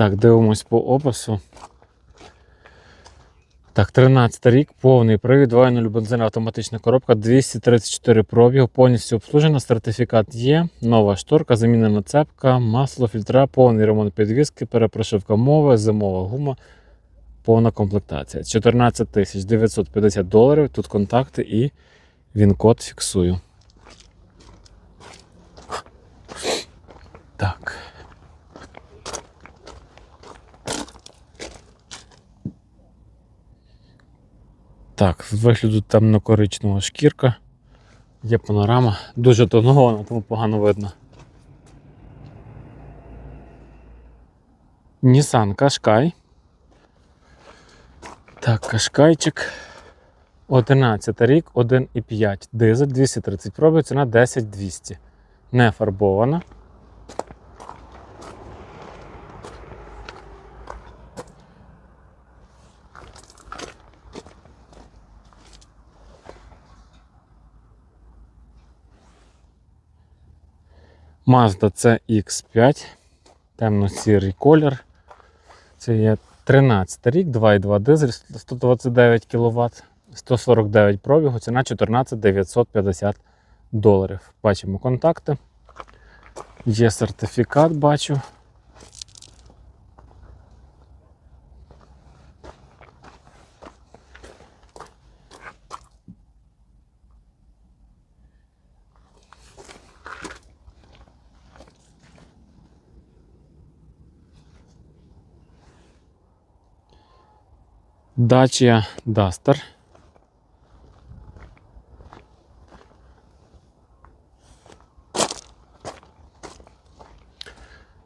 Так, дивимось по опису. Так, 13 рік, повний привід, 2.0 бензин, автоматична коробка, 234 пробігу, повністю обслужена, сертифікат є, нова шторка, замінена цепка, масло, фільтра, повний ремонт підвіски, перепрошивка мови, зимова гума, повна комплектація. 14 950 доларів, тут контакти і він код фіксую. Так. Так, з вигляду темно-коричнева шкірка. Є панорама. Дуже тонована, тому погано видно. Nissan Qashqai. Так, Кашкайчик. 11 рік, 1,5 дизель, 230 пробів, ціна 10200. Не фарбована. Mazda CX5, темно-сірий колір. Це є 13 рік, 2,2 дизель, 129 кВт, 149 пробігу, ціна 14 950 доларів. Бачимо контакти. Є сертифікат, бачу. Dacia Duster.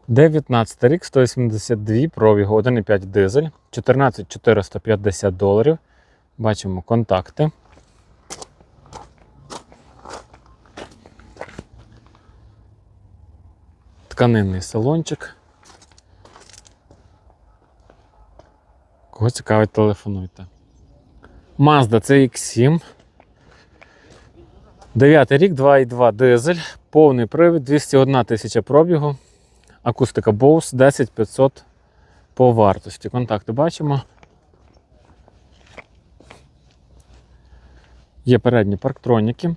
Дев'ятнадцятий рік, 182 пробігу, 1,5 дизель, 14 450 доларів. Бачимо контакти. Тканинний салончик. Кого цікавить, телефонуйте. Mazda CX7. 9 рік, 2,2 дизель, повний привід, 201 тисяча пробігу. Акустика Bose 10500 по вартості. Контакти бачимо. Є передні парктроніки.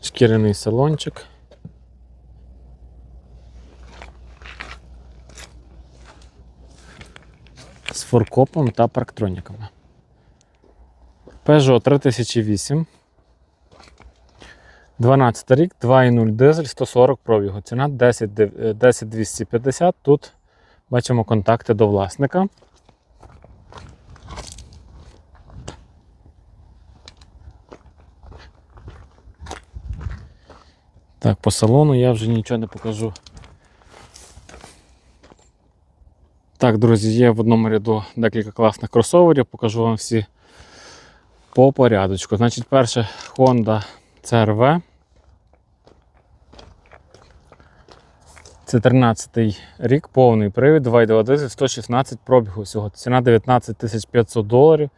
Шкіряний салончик. Форкопом та парктроніками. Peugeot 3008. 12 рік, 2,0 дизель, 140 пробігу. Ціна 10 е, 10250. Тут бачимо контакти до власника. Так, по салону я вже нічого не покажу. Так, друзі, є в одному ряду декілька класних кросоверів, покажу вам всі по порядочку. Значить, перше Honda CRV. Це 13-й рік, повний привід, 2,2 дизель, 116 пробігу всього. Ціна 19 500 доларів.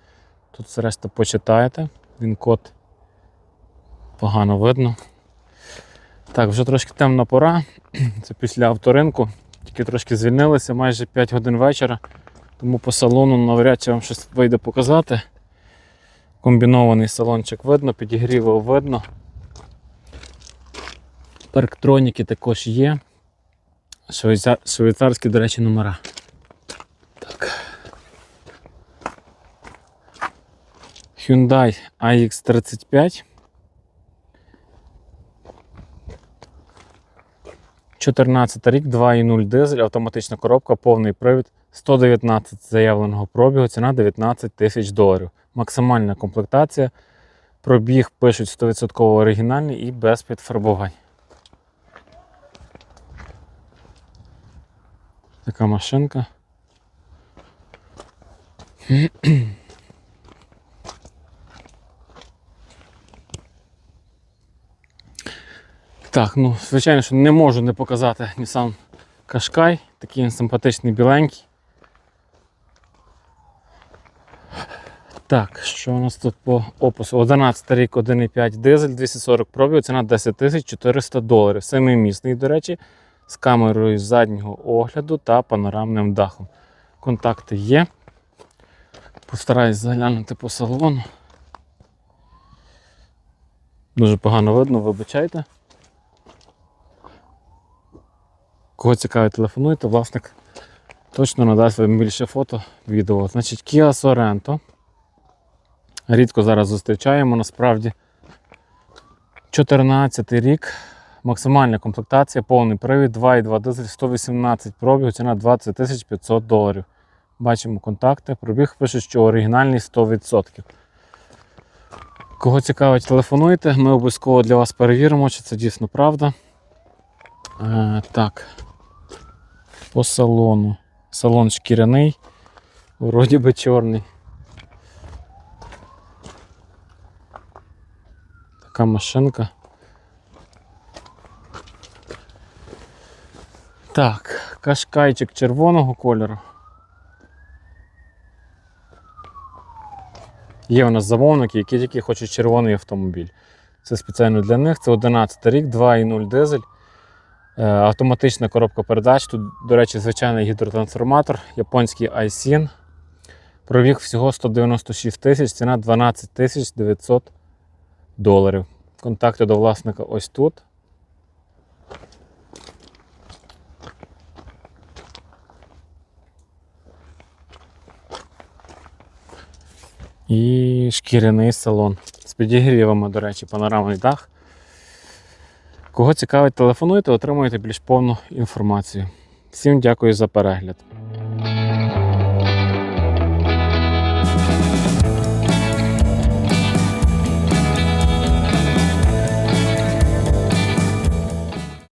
Тут все решта почитаєте. Він код погано видно. Так, вже трошки темна пора. Це після авторинку. Тільки трошки звільнилися, майже 5 годин вечора, тому по салону навряд чи вам щось вийде показати. Комбінований салончик видно, підігріву видно. Парктроніки також є. Швейцарські, до речі, номера. Так. Hyundai iX35. 14 рік, 2,0 дизель, автоматична коробка, повний привід, 119 заявленого пробігу, ціна 19 тисяч доларів. Максимальна комплектація. Пробіг пишуть 100% оригінальний і без підфарбувань. Така машинка. Так, ну, звичайно, що не можу не показати Nissan Qashqai. Такий симпатичний біленький. Так, що у нас тут по опису? 11 рік, 1,5 дизель, 240 пробів, ціна 10 400 доларів. Семимісний, до речі, з камерою заднього огляду та панорамним дахом. Контакти є. Постараюсь заглянути по салону. Дуже погано видно, вибачайте. Кого цікавить, телефонуйте, власник точно надасть вам більше фото, відео. Значить, Kia Sorento. Рідко зараз зустрічаємо, насправді. 14 рік, максимальна комплектація, повний привід, 2,2 дизель, 118 пробігу, ціна 20 500 доларів. Бачимо контакти. Пробіг пише, що оригінальний 100%. Кого цікавить, телефонуйте, ми обов'язково для вас перевіримо, чи це дійсно правда. Е, так. По салону. Салон шкіряний, вроді би чорний. Така машинка. Так, кашкайчик червоного кольору. Є у нас замовники, які тільки хочуть червоний автомобіль. Це спеціально для них. Це 11 рік, 2,0 дизель. Е, Автоматична коробка передач. Тут, до речі, звичайний гідротрансформатор, японський iSIN. Пробіг всього 196 тисяч, ціна 12 тисяч 900 доларів. Контакти до власника ось тут. І шкіряний салон. З підігрівами, до речі, панорамний дах. Кого цікавить, телефонуйте, отримуєте більш повну інформацію. Всім дякую за перегляд.